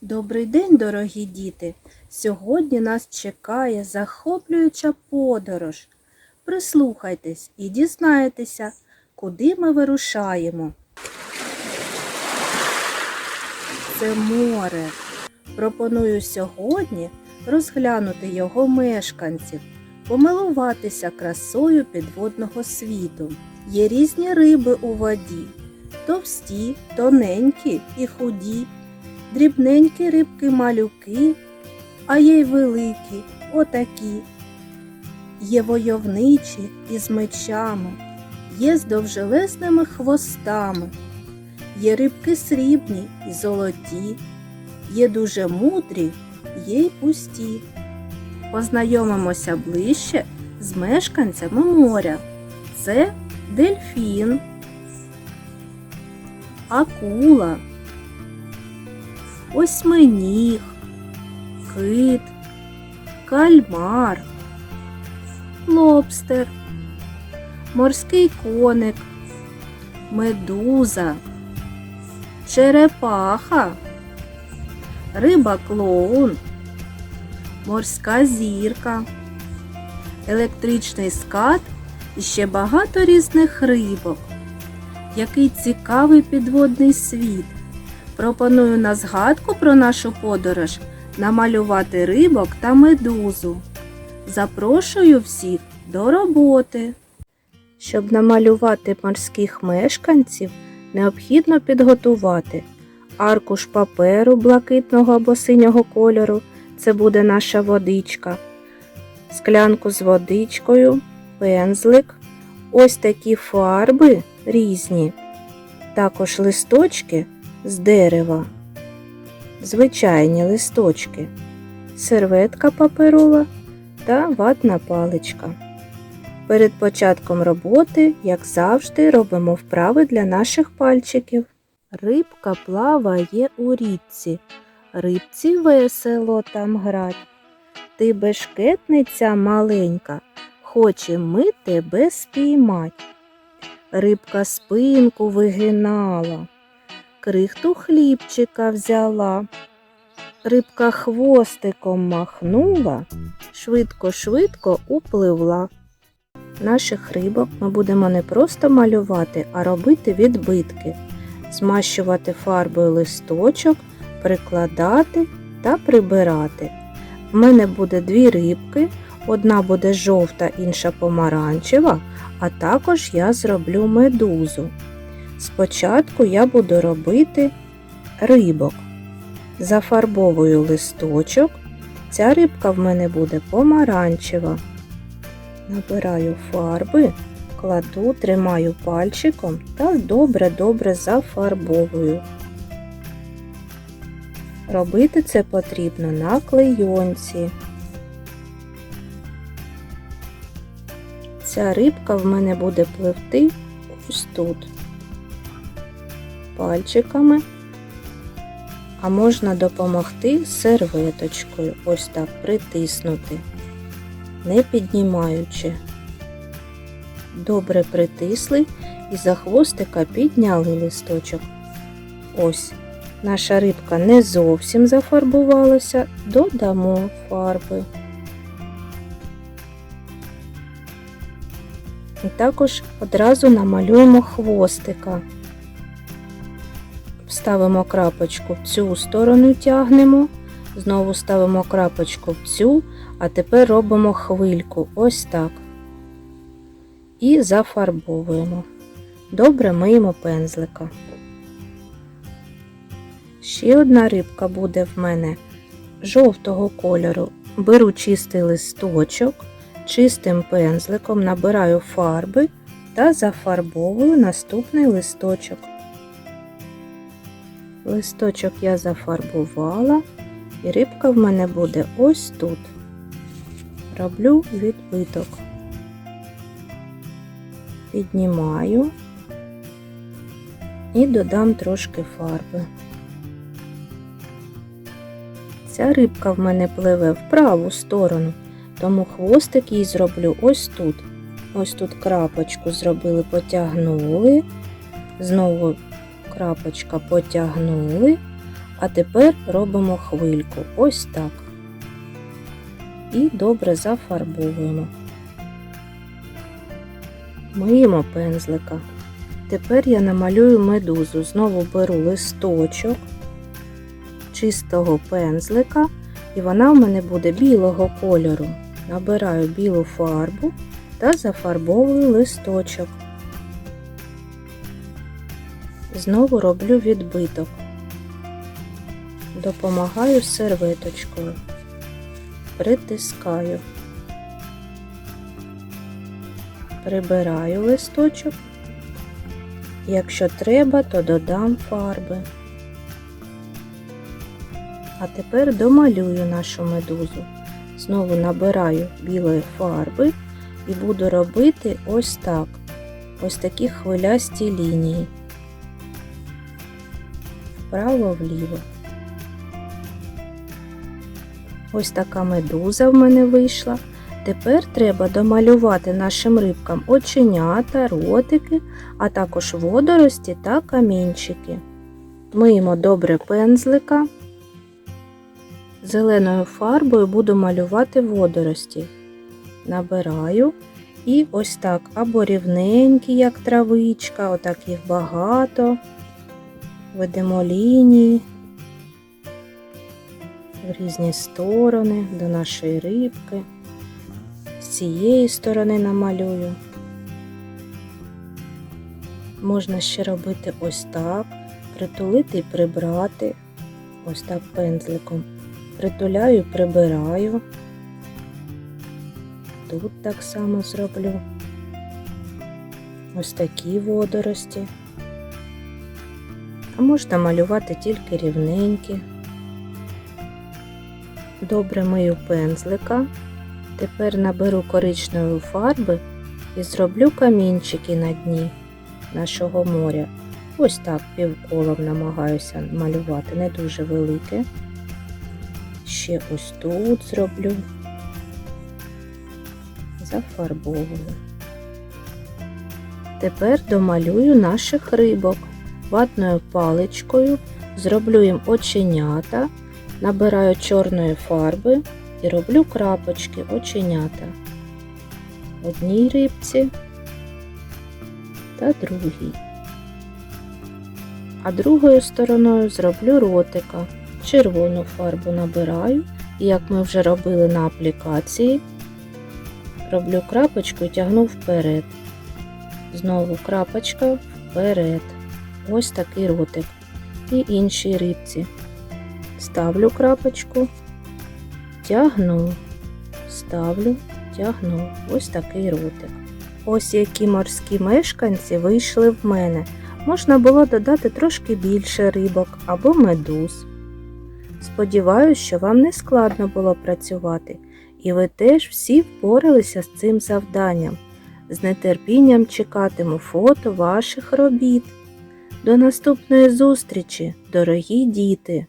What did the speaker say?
Добрий день, дорогі діти! Сьогодні нас чекає захоплююча подорож. Прислухайтесь і дізнаєтеся, куди ми вирушаємо. Це море. Пропоную сьогодні розглянути його мешканців, помилуватися красою підводного світу. Є різні риби у воді, товсті, тоненькі і худі дрібненькі рибки малюки, а є й великі, отакі. Є войовничі із мечами, є з довжелезними хвостами, є рибки срібні і золоті, є дуже мудрі, є й пусті. Познайомимося ближче з мешканцями моря. Це дельфін, акула осьминіг, кит, кальмар, лобстер, морський коник, медуза, черепаха, риба клоун, морська зірка, електричний скат і ще багато різних рибок. Який цікавий підводний світ. Пропоную на згадку про нашу подорож намалювати рибок та медузу. Запрошую всіх до роботи. Щоб намалювати морських мешканців, необхідно підготувати аркуш паперу блакитного або синього кольору це буде наша водичка, склянку з водичкою, пензлик, ось такі фарби різні, також листочки з дерева, звичайні листочки, серветка паперова та ватна паличка. Перед початком роботи, як завжди, робимо вправи для наших пальчиків. Рибка плаває у річці, рибці весело там грать. Ти бешкетниця маленька, хочем ми тебе спіймать. Рибка спинку вигинала крихту хлібчика взяла. Рибка хвостиком махнула, швидко-швидко upливла. Наших рибок ми будемо не просто малювати, а робити відбитки, змащувати фарбою листочок, прикладати та прибирати. В мене буде дві рибки, одна буде жовта, інша помаранчева, а також я зроблю медузу. Спочатку я буду робити рибок. Зафарбовую листочок. Ця рибка в мене буде помаранчева. Набираю фарби, кладу, тримаю пальчиком та добре-добре зафарбовую. Робити це потрібно на клейонці. Ця рибка в мене буде пливти ось тут пальчиками, а можна допомогти серветочкою, ось так притиснути, не піднімаючи. Добре притисли і за хвостика підняли листочок. Ось, наша рибка не зовсім зафарбувалася, додамо фарби. І також одразу намалюємо хвостика. Ставимо крапочку в цю сторону тягнемо, знову ставимо крапочку в цю, а тепер робимо хвильку ось так. І зафарбовуємо. Добре миємо пензлика. Ще одна рибка буде в мене жовтого кольору. Беру чистий листочок, чистим пензликом набираю фарби та зафарбовую наступний листочок. Листочок я зафарбувала, і рибка в мене буде ось тут. Роблю відбиток. Піднімаю і додам трошки фарби. Ця рибка в мене пливе в праву сторону, тому хвостик їй зроблю ось тут. Ось тут крапочку зробили, потягнули, знову крапочка потягнули, А тепер робимо хвильку. Ось так. І добре зафарбовуємо. Миємо пензлика. Тепер я намалюю медузу. Знову беру листочок чистого пензлика, і вона в мене буде білого кольору. Набираю білу фарбу та зафарбовую листочок. Знову роблю відбиток. Допомагаю серветочкою. Притискаю. Прибираю листочок. Якщо треба, то додам фарби. А тепер домалюю нашу медузу. Знову набираю білої фарби і буду робити ось так. Ось такі хвилясті лінії. Вправо-вліво. Ось така медуза в мене вийшла. Тепер треба домалювати нашим рибкам оченята, ротики, а також водорості та камінчики. Миємо добре пензлика. Зеленою фарбою буду малювати водорості. Набираю і ось так або рівненькі, як травичка, отак їх багато. Ведемо лінії в різні сторони до нашої рибки. З цієї сторони намалюю. Можна ще робити ось так, притулити і прибрати, ось так пензликом. Притуляю, прибираю. Тут так само зроблю. Ось такі водорості. А можна малювати тільки рівненькі. Добре мию пензлика. Тепер наберу коричневої фарби і зроблю камінчики на дні нашого моря. Ось так півколом намагаюся малювати, не дуже велике. Ще ось тут зроблю, зафарбовую. Тепер домалюю наших рибок. Ватною паличкою зроблю їм оченята, набираю чорної фарби і роблю крапочки оченята. Одній рибці та другій. А другою стороною зроблю ротика. Червону фарбу набираю, і як ми вже робили на аплікації, роблю крапочку і тягну вперед. Знову крапочка вперед. Ось такий ротик. І іншій рибці. Ставлю крапочку, тягну, ставлю, тягну. Ось такий ротик. Ось які морські мешканці вийшли в мене. Можна було додати трошки більше рибок або медуз. Сподіваюсь, що вам не складно було працювати, і ви теж всі впоралися з цим завданням. З нетерпінням чекатиму фото ваших робіт. До наступної зустрічі, дорогі діти!